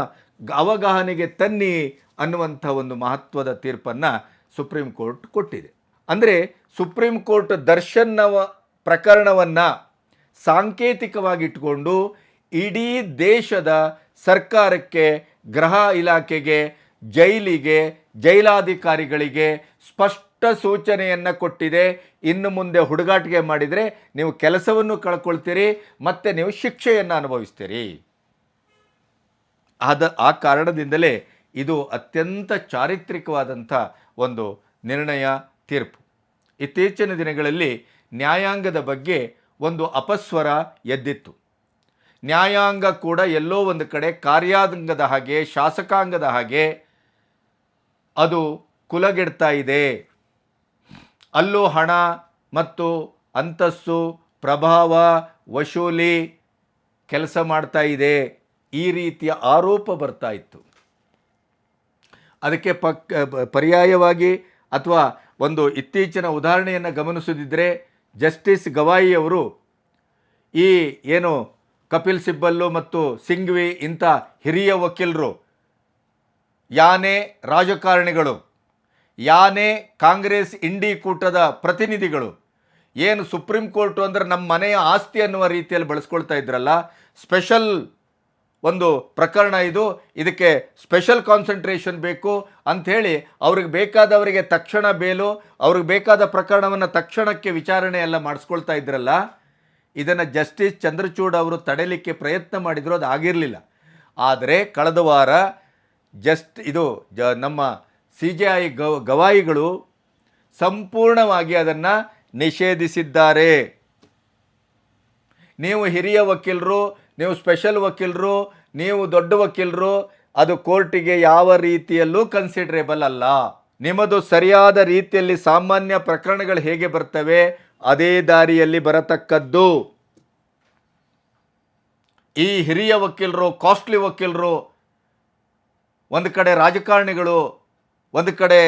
[SPEAKER 1] ಅವಗಹನೆಗೆ ತನ್ನಿ ಅನ್ನುವಂಥ ಒಂದು ಮಹತ್ವದ ತೀರ್ಪನ್ನು ಸುಪ್ರೀಂ ಕೋರ್ಟ್ ಕೊಟ್ಟಿದೆ. ಅಂದರೆ ಸುಪ್ರೀಂ ಕೋರ್ಟ್ ದರ್ಶನ್ನವ ಪ್ರಕರಣವನ್ನು ಸಾಂಕೇತಿಕವಾಗಿಟ್ಟುಕೊಂಡು ಇಡೀ ದೇಶದ ಸರ್ಕಾರಕ್ಕೆ ಗೃಹ ಇಲಾಖೆಗೆ, ಜೈಲಿಗೆ, ಜೈಲಾಧಿಕಾರಿಗಳಿಗೆ ಸ್ಪಷ್ಟ ಸೂಚನೆಯನ್ನು ಕೊಟ್ಟಿದೆ. ಇನ್ನು ಮುಂದೆ ಹುಡುಗಾಟಿಗೆ ಮಾಡಿದರೆ ನೀವು ಕೆಲಸವನ್ನು ಕಳ್ಕೊಳ್ತೀರಿ, ಮತ್ತು ನೀವು ಶಿಕ್ಷೆಯನ್ನು ಅನುಭವಿಸ್ತೀರಿ. ಆದ, ಆ ಕಾರಣದಿಂದಲೇ ಇದು ಅತ್ಯಂತ ಚಾರಿತ್ರಿಕವಾದಂಥ ಒಂದು ನಿರ್ಣಯ, ತೀರ್ಪು. ಇತ್ತೀಚಿನ ದಿನಗಳಲ್ಲಿ ನ್ಯಾಯಾಂಗದ ಬಗ್ಗೆ ಒಂದು ಅಪಸ್ವರ ಎದ್ದಿತ್ತು. ನ್ಯಾಯಾಂಗ ಕೂಡ ಎಲ್ಲೋ ಒಂದು ಕಡೆ ಕಾರ್ಯಾಂಗದ ಹಾಗೆ, ಶಾಸಕಾಂಗದ ಹಾಗೆ ಅದು ಕುಲಗೆಡ್ತಾ ಇದೆ. ಅಲ್ಲೂ ಹಣ ಮತ್ತು ಅಂತಸ್ಸು, ಪ್ರಭಾವ ವಶೂಲಿ ಕೆಲಸ ಮಾಡ್ತಾ ಇದೆ. ಈ ರೀತಿಯ ಆರೋಪ ಬರ್ತಾ ಇತ್ತು. ಅದಕ್ಕೆ ಪಕ್, ಪರ್ಯಾಯವಾಗಿ ಅಥವಾ ಒಂದು ಇತ್ತೀಚಿನ ಉದಾಹರಣೆಯನ್ನು ಗಮನಿಸದಿದ್ದರೆ ಜಸ್ಟಿಸ್ ಗವಾಯಿ ಅವರು ಈ ಏನು ಕಪಿಲ್ ಸಿಬ್ಬಲ್ಲು ಮತ್ತು ಸಿಂಘ್ವಿ ಇಂಥ ಹಿರಿಯ ವಕೀಲರು, ಯಾನೇ ರಾಜಕಾರಣಿಗಳು, ಯಾನೇ ಕಾಂಗ್ರೆಸ್ ಇಂಡಿ ಕೂಟದ ಪ್ರತಿನಿಧಿಗಳು, ಏನು ಸುಪ್ರೀಂ ಕೋರ್ಟು ಅಂದರೆ ನಮ್ಮ ಮನೆಯ ಆಸ್ತಿ ಅನ್ನುವ ರೀತಿಯಲ್ಲಿ ಬಳಸ್ಕೊಳ್ತಾ ಇದ್ರಲ್ಲ, ಸ್ಪೆಷಲ್ ಒಂದು ಪ್ರಕರಣ ಇದು. ಇದಕ್ಕೆ ಸ್ಪೆಷಲ್ ಕಾನ್ಸಂಟ್ರೇಷನ್ ಬೇಕು ಅಂಥೇಳಿ ಅವ್ರಿಗೆ ಬೇಕಾದವರಿಗೆ ತಕ್ಷಣ ಬೇಲು, ಅವ್ರಿಗೆ ಬೇಕಾದ ಪ್ರಕರಣವನ್ನು ತಕ್ಷಣಕ್ಕೆ ವಿಚಾರಣೆ ಎಲ್ಲ ಮಾಡಿಸ್ಕೊಳ್ತಾ ಇದ್ರಲ್ಲ, ಇದನ್ನು ಜಸ್ಟಿಸ್ ಚಂದ್ರಚೂಡ್ ಅವರು ತಡೆಯಲಿಕ್ಕೆ ಪ್ರಯತ್ನ ಮಾಡಿದ್ರು ಅದು ಆಗಿರಲಿಲ್ಲ. ಆದರೆ ಕಳೆದ ವಾರ ಜಸ್ಟ್ ಇದು ಜ ನಮ್ಮ ಸಿ ಜೆ ಐ ಗವ ಗವಾಯಿಗಳು ಸಂಪೂರ್ಣವಾಗಿ ಅದನ್ನು ನಿಷೇಧಿಸಿದ್ದಾರೆ. ನೀವು ಹಿರಿಯ ವಕೀಲರು ನೀವು ಸ್ಪೆಷಲ್ ವಕೀಲರು, ನೀವು ದೊಡ್ಡ ವಕೀಲರು, ಅದು ಕೋರ್ಟಿಗೆ ಯಾವ ರೀತಿಯಲ್ಲೂ ಕನ್ಸಿಡರೇಬಲ್ ಅಲ್ಲ. ನಿಮ್ಮದು ಸರಿಯಾದ ರೀತಿಯಲ್ಲಿ ಸಾಮಾನ್ಯ ಪ್ರಕರಣಗಳು ಹೇಗೆ ಬರ್ತವೆ, ಅದೇ ದಾರಿಯಲ್ಲಿ ಬರತಕ್ಕದ್ದು. ಈ ಹಿರಿಯ ವಕೀಲರು ಕಾಸ್ಟ್ಲಿ ವಕೀಲರು, ಒಂದು ಕಡೆ ರಾಜಕಾರಣಿಗಳು, ಒಂದು ಕಡೆ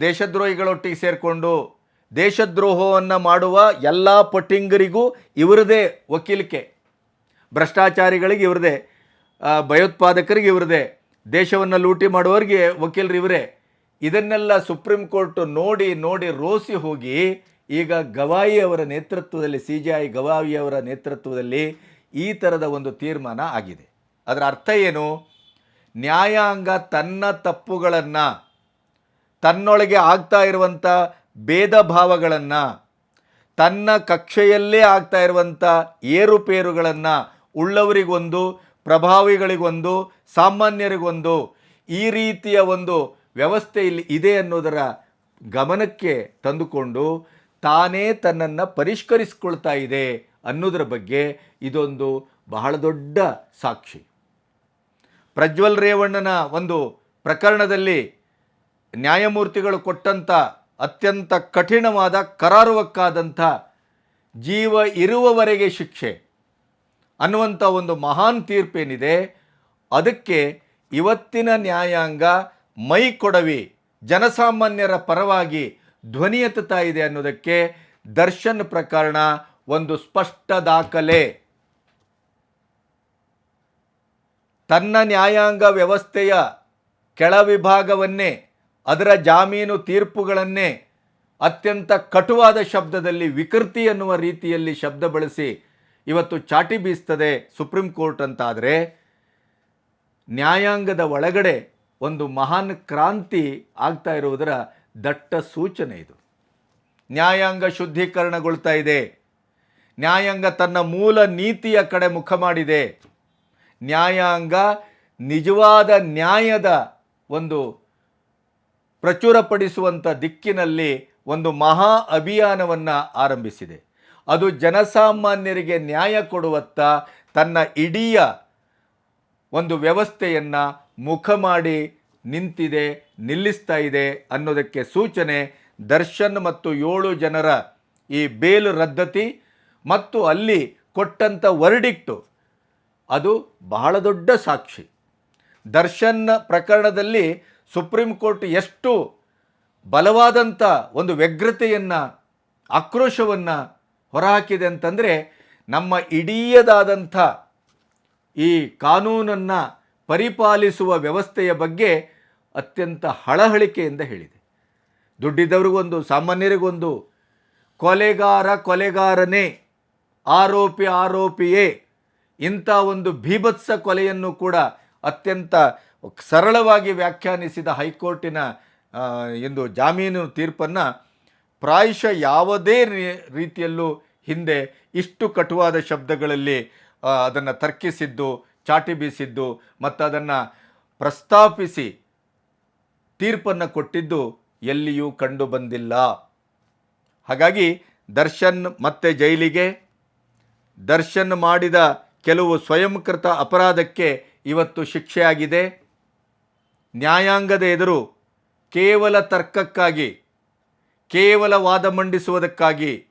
[SPEAKER 1] ದೇಶದ್ರೋಹಿಗಳೊಟ್ಟಿಗೆ ಸೇರಿಕೊಂಡು, ದೇಶದ್ರೋಹವನ್ನು ಮಾಡುವ ಎಲ್ಲ ಪಟ್ಟಿಂಗರಿಗೂ ಇವರದೇ ವಕೀಲಿಕೆ. ಭ್ರಷ್ಟಾಚಾರಿಗಳಿಗೆ ಇವ್ರದೇ ಭಯೋತ್ಪಾದಕರಿಗೆ ಇವ್ರದೇ, ದೇಶವನ್ನು ಲೂಟಿ ಮಾಡುವವರಿಗೆ ವಕೀಲರು ಇವರೇ. ಇದನ್ನೆಲ್ಲ ಸುಪ್ರೀಂ ಕೋರ್ಟ್ ನೋಡಿ ನೋಡಿ ರೋಸಿ ಹೋಗಿ ಈಗ ಗವಾಯಿ ಅವರ ನೇತೃತ್ವದಲ್ಲಿ, ಸಿ ಜಿ ಐ ಗವಾಯಿ ಅವರ ನೇತೃತ್ವದಲ್ಲಿ ಈ ಥರದ ಒಂದು ತೀರ್ಮಾನ ಆಗಿದೆ. ಅದರ ಅರ್ಥ ಏನು? ನ್ಯಾಯಾಂಗ ತನ್ನ ತಪ್ಪುಗಳನ್ನು, ತನ್ನೊಳಗೆ ಆಗ್ತಾ ಇರುವಂಥ ಭೇದ ಭಾವಗಳನ್ನು, ತನ್ನ ಕಕ್ಷೆಯಲ್ಲೇ ಆಗ್ತಾ ಇರುವಂಥ ಏರುಪೇರುಗಳನ್ನು ಉಳ್ಳವರಿಗೊಂದು, ಪ್ರಭಾವಿಗಳಿಗೊಂದು, ಸಾಮಾನ್ಯರಿಗೊಂದು ಈ ರೀತಿಯ ಒಂದು ವ್ಯವಸ್ಥೆ ಇಲ್ಲಿ ಇದೆ ಅನ್ನೋದರ ಗಮನಕ್ಕೆ ತಂದುಕೊಂಡು ತಾನೇ ತನ್ನನ್ನು ಪರಿಷ್ಕರಿಸಿಕೊಳ್ತಾ ಇದೆ ಅನ್ನೋದರ ಬಗ್ಗೆ ಇದೊಂದು ಬಹಳ ದೊಡ್ಡ ಸಾಕ್ಷಿ. ಪ್ರಜ್ವಲ್ ರೇವಣ್ಣನ ಒಂದು ಪ್ರಕರಣದಲ್ಲಿ ನ್ಯಾಯಮೂರ್ತಿಗಳು ಕೊಟ್ಟಂಥ ಅತ್ಯಂತ ಕಠಿಣವಾದ ಕರಾರುವಕ್ಕಾದಂಥ ಜೀವ ಇರುವವರೆಗೆ ಶಿಕ್ಷೆ. ಅನ್ನುವಂಥ ಒಂದು ಮಹಾನ್ ತೀರ್ಪೇನಿದೆ. ಅದಕ್ಕೆ ಇವತ್ತಿನ ನ್ಯಾಯಾಂಗ ಮೈ ಕೊಡವಿ, ಜನಸಾಮಾನ್ಯರ ಪರವಾಗಿ ಧ್ವನಿ ಎತ್ತುತ್ತಾ ಇದೆ ಅನ್ನೋದಕ್ಕೆ ದರ್ಶನ್ ಪ್ರಕರಣ ಒಂದು ಸ್ಪಷ್ಟ ದಾಖಲೆ. ತನ್ನ ನ್ಯಾಯಾಂಗ ವ್ಯವಸ್ಥೆಯ ಕೆಳವಿಭಾಗವನ್ನೇ ಅದರ ಜಾಮೀನು ತೀರ್ಪುಗಳನ್ನೇ ಅತ್ಯಂತ ಕಟುವಾದ ಶಬ್ದದಲ್ಲಿ ವಿಕೃತಿ ಎನ್ನುವ ರೀತಿಯಲ್ಲಿ ಶಬ್ದ ಬಳಸಿ ಇವತ್ತು ಚಾಟಿ ಬೀಸ್ತದೆ ಸುಪ್ರೀಂ ಕೋರ್ಟ್ ಅಂತಾದರೆ ನ್ಯಾಯಾಂಗದ ಒಳಗಡೆ ಒಂದು ಮಹಾನ್ ಕ್ರಾಂತಿ ಆಗ್ತಾ ಇರುವುದರ ದಟ್ಟ ಸೂಚನೆ ಇದು. ನ್ಯಾಯಾಂಗ ಶುದ್ಧೀಕರಣಗೊಳ್ತಾ ಇದೆ. ನ್ಯಾಯಾಂಗ ತನ್ನ ಮೂಲ ನೀತಿಯ ಕಡೆ ಮುಖ ಮಾಡಿದೆ. ನ್ಯಾಯಾಂಗ ನಿಜವಾದ ನ್ಯಾಯದ ಒಂದು ಪ್ರಚುರಪಡಿಸುವಂಥ ದಿಕ್ಕಿನಲ್ಲಿ ಒಂದು ಮಹಾ ಅಭಿಯಾನವನ್ನು ಆರಂಭಿಸಿದೆ. ಅದು ಜನಸಾಮಾನ್ಯರಿಗೆ ನ್ಯಾಯ ಕೊಡುವತ್ತ ತನ್ನ ಇಡೀ ಒಂದು ವ್ಯವಸ್ಥೆಯನ್ನು ಮುಖ ಮಾಡಿ ನಿಂತಿದೆ, ನಿಲ್ಲಿಸ್ತಾ ಇದೆ ಅನ್ನೋದಕ್ಕೆ ಸೂಚನೆ ದರ್ಶನ್ ಮತ್ತು ಏಳು ಜನರ ಈ ಬೇಲು ರದ್ದತಿ ಮತ್ತು ಅಲ್ಲಿ ಕೊಟ್ಟಂಥ ವರ್ಡಿಕ್ಟು. ಅದು ಬಹಳ ದೊಡ್ಡ ಸಾಕ್ಷಿ. ದರ್ಶನ್ ಪ್ರಕರಣದಲ್ಲಿ ಸುಪ್ರೀಂ ಕೋರ್ಟ್ ಎಷ್ಟು ಬಲವಾದಂಥ ಒಂದು ವ್ಯಗ್ರತೆಯನ್ನು, ಆಕ್ರೋಶವನ್ನು ಹೊರಹಾಕಿದೆ ಅಂತಂದರೆ ನಮ್ಮ ಇಡೀಯದಾದಂಥ ಈ ಕಾನೂನನ್ನು ಪರಿಪಾಲಿಸುವ ವ್ಯವಸ್ಥೆಯ ಬಗ್ಗೆ ಅತ್ಯಂತ ಹಳಹಳಿಕೆಯಿಂದ ಹೇಳಿದೆ. ದುಡ್ಡಿದ್ದವ್ರಿಗೊಂದು ಸಾಮಾನ್ಯರಿಗೊಂದು ಕೊಲೆಗಾರ, ಕೊಲೆಗಾರನೇ, ಆರೋಪಿ, ಆರೋಪಿಯೇ, ಇಂಥ ಒಂದು ಭೀಭತ್ಸ ಕೊಲೆಯನ್ನು ಕೂಡ ಅತ್ಯಂತ ಸರಳವಾಗಿ ವ್ಯಾಖ್ಯಾನಿಸಿದ ಹೈಕೋರ್ಟಿನ ಎಂದು ಜಾಮೀನು ತೀರ್ಪನ್ನು ಪ್ರಾಯಶಃ ಯಾವುದೇ ರೀತಿಯಲ್ಲೂ ಹಿಂದೆ ಇಷ್ಟು ಕಟುವಾದ ಶಬ್ದಗಳಲ್ಲಿ ಅದನ್ನು ತರ್ಕಿಸಿದ್ದು, ಚಾಟಿ ಬೀಸಿದ್ದು, ಮತ್ತು ಅದನ್ನು ಪ್ರಸ್ತಾಪಿಸಿ ತೀರ್ಪನ್ನು ಕೊಟ್ಟಿದ್ದು ಎಲ್ಲಿಯೂ ಕಂಡು ಬಂದಿಲ್ಲ. ಹಾಗಾಗಿ ದರ್ಶನ್ ಮತ್ತೆ ಜೈಲಿಗೆ, ದರ್ಶನ್ ಮಾಡಿದ ಕೆಲವು ಸ್ವಯಂಕೃತ ಅಪರಾಧಕ್ಕೆ ಇವತ್ತು ಶಿಕ್ಷೆಯಾಗಿದೆ. ನ್ಯಾಯಾಂಗದ ಎದುರು ಕೇವಲ ತರ್ಕಕ್ಕಾಗಿ ಕೇವಲ ವಾದ ಮಂಡಿಸುವುದಕ್ಕಾಗಿ,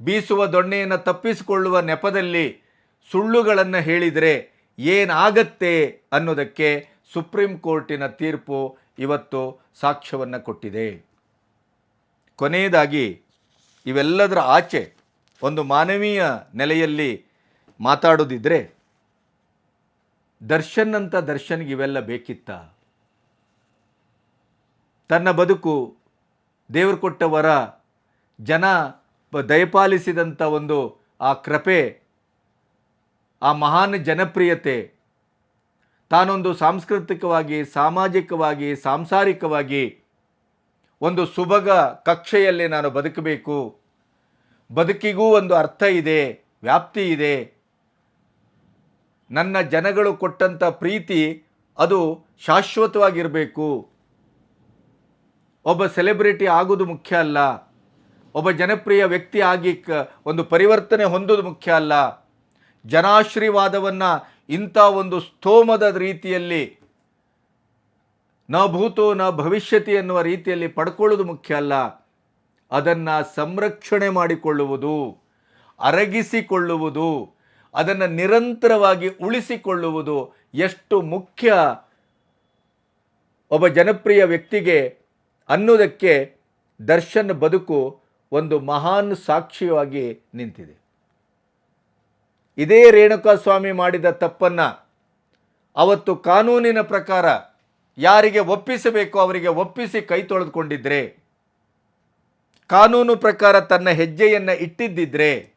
[SPEAKER 1] ಬೀಸುವ ದೊಣ್ಣೆಯನ್ನು ತಪ್ಪಿಸಿಕೊಳ್ಳುವ ನೆಪದಲ್ಲಿ ಸುಳ್ಳುಗಳನ್ನು ಹೇಳಿದರೆ ಏನಾಗತ್ತೆ ಅನ್ನೋದಕ್ಕೆ ಸುಪ್ರೀಂ ಕೋರ್ಟಿನ ತೀರ್ಪು ಇವತ್ತು ಸಾಕ್ಷ್ಯವನ್ನು ಕೊಟ್ಟಿದೆ. ಕೊನೆಯದಾಗಿ, ಇವೆಲ್ಲದರ ಆಚೆ ಒಂದು ಮಾನವೀಯ ನೆಲೆಯಲ್ಲಿ ಮಾತಾಡೋದಿದ್ರೆ, ದರ್ಶನ್ ಅಂತ ದರ್ಶನ್ಗೆ ಇವೆಲ್ಲ ಬೇಕಿತ್ತ? ತನ್ನ ಬದುಕು ದೇವರು ಕೊಟ್ಟ ವರ, ಜನ ದಯಪಾಲಿಸಿದಂಥ ಒಂದು ಆ ಕೃಪೆ, ಆ ಮಹಾನ್ ಜನಪ್ರಿಯತೆ, ತಾನೊಂದು ಸಾಂಸ್ಕೃತಿಕವಾಗಿ, ಸಾಮಾಜಿಕವಾಗಿ, ಸಾಂಸಾರಿಕವಾಗಿ ಒಂದು ಸುಭಗ ಕಕ್ಷೆಯಲ್ಲಿ ನಾನು ಬದುಕಬೇಕು. ಬದುಕಿಗೂ ಒಂದು ಅರ್ಥ ಇದೆ, ವ್ಯಾಪ್ತಿ ಇದೆ. ನನ್ನ ಜನಗಳು ಕೊಟ್ಟಂಥ ಪ್ರೀತಿ ಅದು ಶಾಶ್ವತವಾಗಿರಬೇಕು. ಒಬ್ಬ ಸೆಲೆಬ್ರಿಟಿ ಆಗೋದು ಮುಖ್ಯ ಅಲ್ಲ. ಒಬ್ಬ ಜನಪ್ರಿಯ ವ್ಯಕ್ತಿ ಆಗಿ ಕ, ಒಂದು ಪರಿವರ್ತನೆ ಹೊಂದೋದು ಮುಖ್ಯ ಅಲ್ಲ. ಜನಾಶೀರ್ವಾದವನ್ನು ಇಂಥ ಒಂದು ಸ್ತೋಮದ ರೀತಿಯಲ್ಲಿ, ನ ಭೂತೋ ನ ಭವಿಷ್ಯತಿ ಎನ್ನುವ ರೀತಿಯಲ್ಲಿ ಪಡ್ಕೊಳ್ಳೋದು ಮುಖ್ಯ ಅಲ್ಲ. ಅದನ್ನು ಸಂರಕ್ಷಣೆ ಮಾಡಿಕೊಳ್ಳುವುದು, ಅರಗಿಸಿಕೊಳ್ಳುವುದು, ಅದನ್ನು ನಿರಂತರವಾಗಿ ಉಳಿಸಿಕೊಳ್ಳುವುದು ಎಷ್ಟು ಮುಖ್ಯ. ಒಬ್ಬ ಜನಪ್ರಿಯ ವ್ಯಕ್ತಿಗೆ ಅನ್ನೋದಕ್ಕೆ ದರ್ಶನ್ ಬದುಕು ಒಂದು ಮಹಾನ್ ಸಾಕ್ಷಿಯಾಗಿ ನಿಂತಿದೆ. ಇದೇ ರೇಣುಕಾ ಸ್ವಾಮಿ ಮಾಡಿದ ತಪ್ಪನ್ನು ಅವತ್ತು ಕಾನೂನಿನ ಪ್ರಕಾರ ಯಾರಿಗೆ ಒಪ್ಪಿಸಬೇಕೋ ಅವರಿಗೆ ಒಪ್ಪಿಸಿ ಕೈ ತೊಳೆದುಕೊಂಡಿದ್ರೆ, ಕಾನೂನು ಪ್ರಕಾರ ತನ್ನ ಹೆಜ್ಜೆಯನ್ನು ಇಟ್ಟಿದ್ದಿದ್ರೆ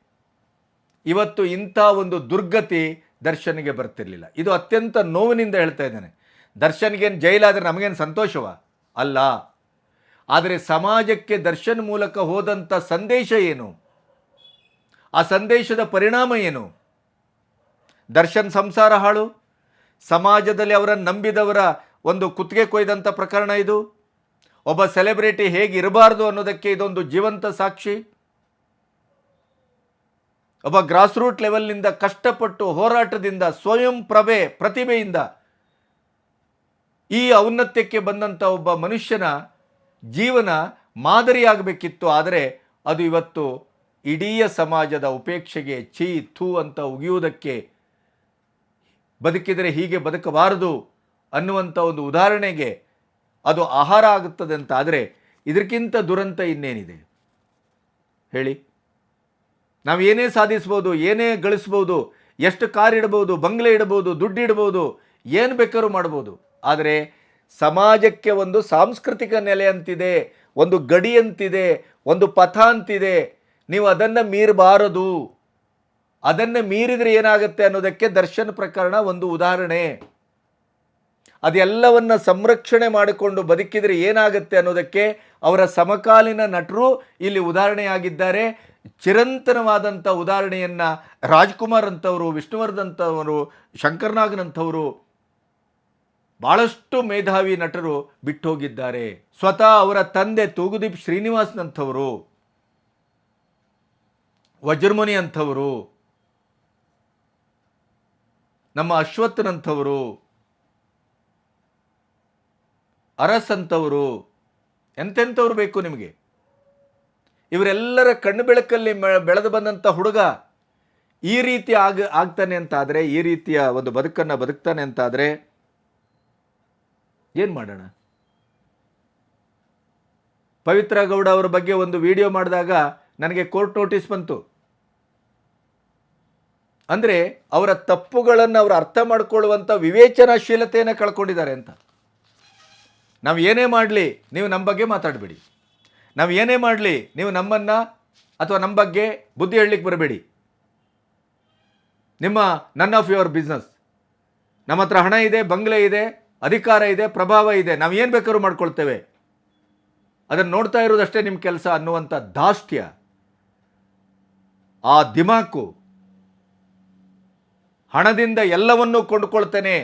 [SPEAKER 1] ಇವತ್ತು ಇಂಥ ಒಂದು ದುರ್ಗತಿ ದರ್ಶನ್ಗೆ ಬರ್ತಿರಲಿಲ್ಲ. ಇದು ಅತ್ಯಂತ ನೋವಿನಿಂದ ಹೇಳ್ತಾ ಇದ್ದೇನೆ. ದರ್ಶನ್ಗೇನು ಜೈಲಾದರೆ ನಮಗೇನು ಸಂತೋಷವ? ಅಲ್ಲ. ಆದರೆ ಸಮಾಜಕ್ಕೆ ದರ್ಶನ್ ಮೂಲಕ ಹೋದಂಥ ಸಂದೇಶ ಏನು? ಆ ಸಂದೇಶದ ಪರಿಣಾಮ ಏನು? ದರ್ಶನ್ ಸಂಸಾರ ಹಾಳು? ಸಮಾಜದಲ್ಲಿ ಅವರನ್ನು ನಂಬಿದವರ ಒಂದು ಕುತ್ತಿಗೆ ಕೊಯ್ದಂಥ ಪ್ರಕರಣ ಇದು? ಒಬ್ಬ ಸೆಲೆಬ್ರಿಟಿ ಹೇಗಿರಬಾರ್ದು ಅನ್ನೋದಕ್ಕೆ ಇದೊಂದು ಜೀವಂತ ಸಾಕ್ಷಿ? ಒಬ್ಬ ಗ್ರಾಸ್ ರೂಟ್ ಲೆವೆಲ್ನಿಂದ ಕಷ್ಟಪಟ್ಟು ಹೋರಾಟದಿಂದ ಸ್ವಯಂ ಪ್ರಭೆ ಪ್ರತಿಭೆಯಿಂದ ಈ ಔನ್ನತ್ಯಕ್ಕೆ ಬಂದಂಥ ಒಬ್ಬ ಮನುಷ್ಯನ ಜೀವನ ಮಾದರಿಯಾಗಬೇಕಿತ್ತು, ಆದರೆ ಅದು ಇವತ್ತು ಇಡೀ ಸಮಾಜದ ಉಪೇಕ್ಷೆಗೆ ಛೀ ಥೂ ಅಂತ ಉಗಿಯುವುದಕ್ಕೆ ಬದುಕಿದರೆ ಹೀಗೆ ಬದುಕಬಾರದು ಅನ್ನುವಂಥ ಒಂದು ಉದಾಹರಣೆಗೆ ಅದು ಆಹಾರ ಆಗುತ್ತದೆ ಅಂತ, ಆದರೆ ಇದಕ್ಕಿಂತ ದುರಂತ ಇನ್ನೇನಿದೆ? ಹೇಳಿ. ನಾವು ಏನೇ ಸಾಧಿಸ್ಬೋದು, ಏನೇ ಗಳಿಸ್ಬೋದು, ಎಷ್ಟು ಕಾರ್ ಇಡ್ಬೋದು, ಬಂಗ್ಲೆ ಇಡ್ಬೋದು, ದುಡ್ಡು ಇಡ್ಬೋದು, ಏನು ಬೇಕಾದ್ರೂ ಮಾಡ್ಬೋದು, ಆದರೆ ಸಮಾಜಕ್ಕೆ ಒಂದು ಸಾಂಸ್ಕೃತಿಕ ನೆಲೆ ಅಂತಿದೆ, ಒಂದು ಗಡಿ ಅಂತಿದೆ, ಒಂದು ಪಥ ಅಂತಿದೆ. ನೀವು ಅದನ್ನು ಮೀರಬಾರದು. ಅದನ್ನು ಮೀರಿದರೆ ಏನಾಗುತ್ತೆ ಅನ್ನೋದಕ್ಕೆ ದರ್ಶನ ಪ್ರಕರಣ ಒಂದು ಉದಾಹರಣೆ. ಅದೆಲ್ಲವನ್ನು ಸಂರಕ್ಷಣೆ ಮಾಡಿಕೊಂಡು ಬದುಕಿದರೆ ಏನಾಗುತ್ತೆ ಅನ್ನೋದಕ್ಕೆ ಅವರ ಸಮಕಾಲೀನ ನಟರು ಇಲ್ಲಿ ಉದಾಹರಣೆಯಾಗಿದ್ದಾರೆ. ಚಿರಂತನವಾದಂಥ ಉದಾಹರಣೆಯನ್ನು ರಾಜ್ಕುಮಾರ್ ಅಂತವರು, ವಿಷ್ಣುವರ್ಧನ್ ಶಂಕರ್ನಾಗ್ನಂಥವರು ಭಾಳಷ್ಟು ಮೇಧಾವಿ ನಟರು ಬಿಟ್ಟು ಹೋಗಿದ್ದಾರೆ ಸ್ವತಃ ಅವರ ತಂದೆ ತೂಗುದೀಪ್ ಶ್ರೀನಿವಾಸ್ನಂಥವರು ವಜ್ರಮುನಿ ಅಂಥವರು ನಮ್ಮ ಅಶ್ವತ್ಥನಂಥವರು ಅರಸ್ ಅಂಥವರು ಎಂತೆಂಥವ್ರು ಬೇಕು ನಿಮಗೆ? ಇವರೆಲ್ಲರ ಕಣ್ಣು ಬೆಳಕಲ್ಲಿ ಬೆಳೆದು ಬಂದಂಥ ಹುಡುಗ ಈ ರೀತಿ ಆಗ, ಆಗ್ತಾನೆ ಅಂತಾದರೆ, ಈ ರೀತಿಯ ಒಂದು ಬದುಕನ್ನು ಬದುಕ್ತಾನೆ ಅಂತಾದರೆ ಏನು ಮಾಡೋಣ? ಪವಿತ್ರ ಗೌಡ ಅವರ ಬಗ್ಗೆ ಒಂದು ವಿಡಿಯೋ ಮಾಡಿದಾಗ ನನಗೆ ಕೋರ್ಟ್ ನೋಟಿಸ್ ಬಂತು. ಅಂದರೆ ಅವರ ತಪ್ಪುಗಳನ್ನು ಅವರು ಅರ್ಥ ಮಾಡಿಕೊಳ್ಳುವಂಥ ವಿವೇಚನಾಶೀಲತೆಯನ್ನು ಕಳ್ಕೊಂಡಿದ್ದಾರೆ ಅಂತ. ನಾವು ಏನೇ ಮಾಡಲಿ, ನೀವು ನಮ್ಮ ಬಗ್ಗೆ ಮಾತಾಡಬೇಡಿ. ನಾವು ಏನೇ ಮಾಡಲಿ, ನೀವು ನಮ್ಮನ್ನು ಅಥವಾ ನಮ್ಮ ಬಗ್ಗೆ ಬುದ್ಧಿ ಹೇಳಲಿಕ್ಕೆ ಬರಬೇಡಿ. ನಿಮ್ಮ ನನ್ ಆಫ್ ಯುವರ್ ಬಿಸ್ನೆಸ್ ನಮ್ಮ ಹತ್ರ ಹಣ ಇದೆ, ಬಂಗ್ಲೆ ಇದೆ ಅಧಿಕಾರ ಇದೆ, ಪ್ರಭಾವ ಇದೆ, ನಾವು ಏನು ಬೇಕಾದ್ರೂ ಮಾಡ್ಕೊಳ್ತೇವೆ. ಅದನ್ನು ನೋಡ್ತಾ ಇರೋದಷ್ಟೇ ನಿಮ್ಮ ಕೆಲಸ ಅನ್ನುವಂಥ ದಾಷ್ಟ್ಯ ಆ ದಿಮಾಕು ಹಣದಿಂದ ಎಲ್ಲವನ್ನೂ ಕೊಂಡುಕೊಳ್ತೇನೆ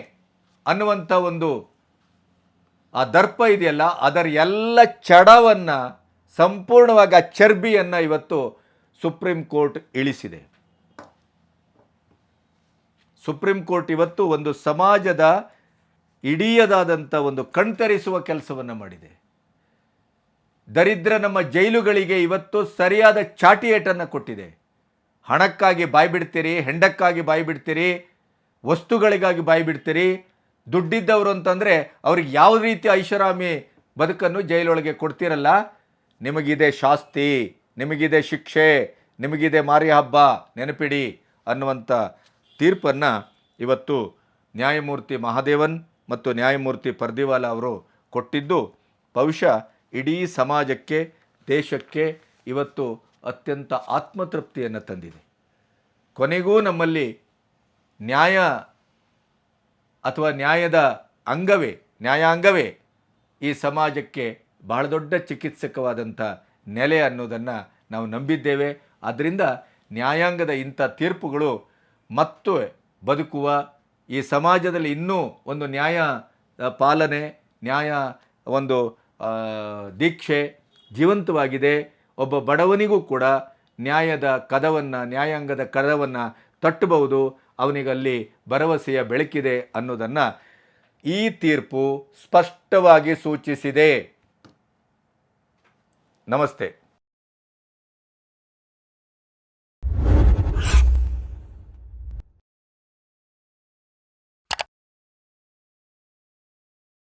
[SPEAKER 1] ಅನ್ನುವಂಥ ಒಂದು ಆ ದರ್ಪ ಇದೆಯಲ್ಲ, ಅದರ ಎಲ್ಲ ಚಡವನ್ನು, ಸಂಪೂರ್ಣವಾಗಿ ಆ ಚರ್ಬಿಯನ್ನು ಇವತ್ತು ಸುಪ್ರೀಂ ಕೋರ್ಟ್ ಇಳಿಸಿದೆ. ಸುಪ್ರೀಂ ಕೋರ್ಟ್ ಇವತ್ತು ಒಂದು ಸಮಾಜದ ಇಡೀಯದಾದಂಥ ಒಂದು ಕಣ್ತರಿಸುವ ಕೆಲಸವನ್ನು ಮಾಡಿದೆ. ದರಿದ್ರ ನಮ್ಮ ಜೈಲುಗಳಿಗೆ ಇವತ್ತು ಸರಿಯಾದ ಚಾಟಿಯೇಟನ್ನು ಕೊಟ್ಟಿದೆ. ಹಣಕ್ಕಾಗಿ ಬಾಯಿ ಬಿಡ್ತೀರಿ, ಹೆಂಡಕ್ಕಾಗಿ ಬಾಯಿ ಬಿಡ್ತೀರಿ, ವಸ್ತುಗಳಿಗಾಗಿ ಬಾಯಿ ಬಿಡ್ತೀರಿ. ದುಡ್ಡಿದ್ದವರು ಅಂತಂದರೆ ಅವ್ರಿಗೆ ಯಾವ ರೀತಿ ಐಷಾರಾಮಿ ಬದುಕನ್ನು ಜೈಲೊಳಗೆ ಕೊಡ್ತಿರಲ್ಲ? ನಿಮಗಿದೆ ಶಾಸ್ತಿ, ನಿಮಗಿದೆ ಶಿಕ್ಷೆ, ನಿಮಗಿದೆ ಮಾರಿ ಹಬ್ಬ, ನೆನಪಿಡಿ ಅನ್ನುವಂಥ ತೀರ್ಪನ್ನು ಇವತ್ತು ನ್ಯಾಯಮೂರ್ತಿ ಮಹಾದೇವನ್ ಮತ್ತು ನ್ಯಾಯಮೂರ್ತಿ ಪರ್ದಿವಾಲ ಅವರು ಕೊಟ್ಟಿದ್ದು, ಬಹುಶಃ ಇಡೀ ಸಮಾಜಕ್ಕೆ, ದೇಶಕ್ಕೆ ಇವತ್ತು ಅತ್ಯಂತ ಆತ್ಮತೃಪ್ತಿಯನ್ನು ತಂದಿದೆ. ಕೊನೆಗೂ ನಮ್ಮಲ್ಲಿ ನ್ಯಾಯ ಅಥವಾ ನ್ಯಾಯದ ಅಂಗವೇ, ನ್ಯಾಯಾಂಗವೇ ಈ ಸಮಾಜಕ್ಕೆ ಬಹಳ ದೊಡ್ಡ ಚಿಕಿತ್ಸಕವಾದಂಥ ನೆಲೆ ಅನ್ನೋದನ್ನು ನಾವು ನಂಬಿದ್ದೇವೆ. ಆದ್ದರಿಂದ ನ್ಯಾಯಾಂಗದ ಇಂಥ ತೀರ್ಪುಗಳು ಮತ್ತು ಬದುಕುವ ಈ ಸಮಾಜದಲ್ಲಿ ಇನ್ನೂ ಒಂದು ನ್ಯಾಯ ಪಾಲನೆ, ನ್ಯಾಯ, ಒಂದು ದೀಕ್ಷೆ ಜೀವಂತವಾಗಿದೆ. ಒಬ್ಬ ಬಡವನಿಗೂ ಕೂಡ ನ್ಯಾಯದ ಕದವನ್ನು, ನ್ಯಾಯಾಂಗದ ಕದವನ್ನು ತಟ್ಟಬಹುದು. ಅವನಿಗಲ್ಲಿ ಭರವಸೆಯ ಬೆಳಕಿದೆ ಅನ್ನೋದನ್ನು ಈ ತೀರ್ಪು ಸ್ಪಷ್ಟವಾಗಿ ಸೂಚಿಸಿದೆ. ನಮಸ್ತೆ.